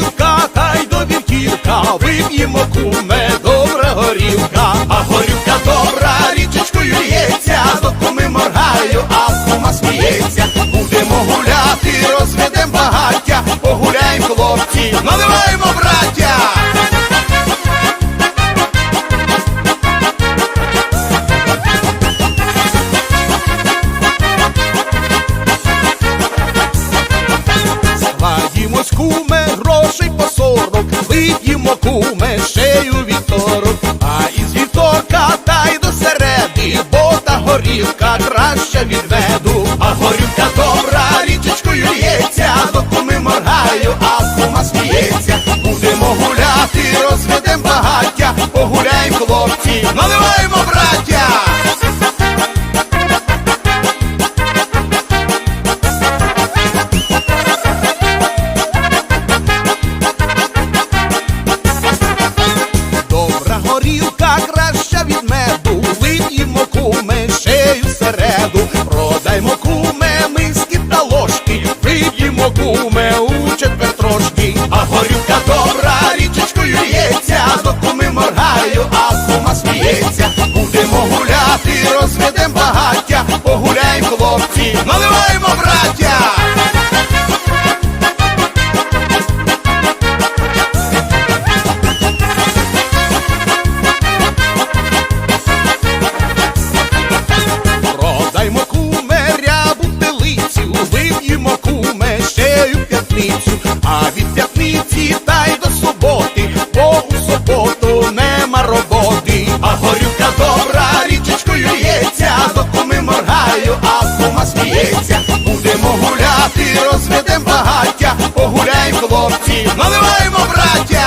вівка, та до вівківка, вип'ємо куме сорок, вип'ємо, куме, шею вівторок, а із вівторка та й до середи, бо та горівка краща від меду, а горівка добра, річечкою лється, до куми моргаю, а кума сміється. Будемо гуляти, розведем багаття, погуляємо, хлопці, наливаємо, браття! горюка добра, річечкою лється, з ми моргаю, а сума сміється. Будемо гуляти, розведем багаття, погуляй, хлопці, наливаємо брати! п'ятниця, будемо гуляти, розведем багаття, погуляй, хлопці, наливаємо браття.